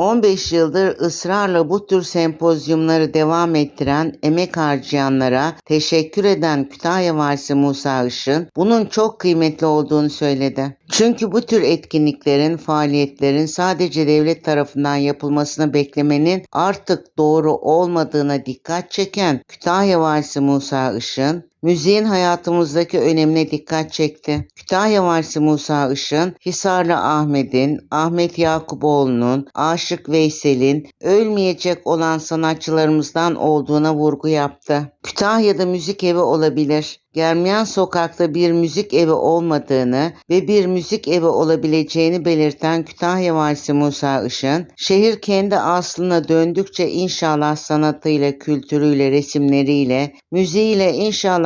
15 yıldır ısrarla bu tür sempozyumları devam ettiren, emek harcayanlara teşekkür eden Kütahya Valisi Musa Işın bunun çok kıymetli olduğunu söyledi. Çünkü bu tür etkinliklerin, faaliyetlerin sadece devlet tarafından yapılmasını beklemenin artık doğru olmadığına dikkat çeken Kütahya Valisi Musa Işın, müziğin hayatımızdaki önemine dikkat çekti. Kütahya Valisi Musa Işın, Hisarlı Ahmet'in, Ahmet Yakuboğlu'nun, Aşık Veysel'in ölmeyecek olan sanatçılarımızdan olduğuna vurgu yaptı. Kütahya'da müzik evi olabilir. Germiyan Sokak'ta bir müzik evi olmadığını ve bir müzik evi olabileceğini belirten Kütahya Valisi Musa Işın, şehir kendi aslına döndükçe inşallah sanatıyla, kültürüyle, resimleriyle, müziğiyle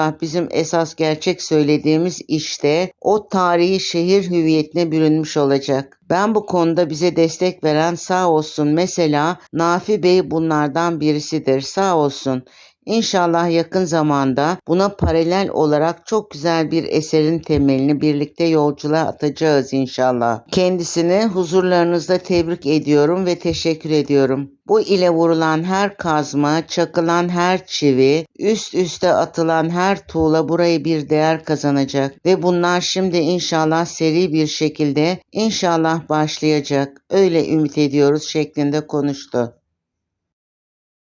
inşallah bizim esas gerçek söylediğimiz işte o tarihi şehir hüviyetine bürünmüş olacak. Ben bu konuda bize destek veren sağ olsun mesela Nafi Bey bunlardan birisidir sağ olsun. İnşallah yakın zamanda buna paralel olarak çok güzel bir eserin temelini birlikte yolculuğa atacağız inşallah. Kendisini huzurlarınızda tebrik ediyorum ve teşekkür ediyorum. Bu ile vurulan her kazma, çakılan her çivi, üst üste atılan her tuğla burayı bir değer kazanacak ve bunlar şimdi inşallah seri bir şekilde inşallah başlayacak. Öyle ümit ediyoruz şeklinde konuştu.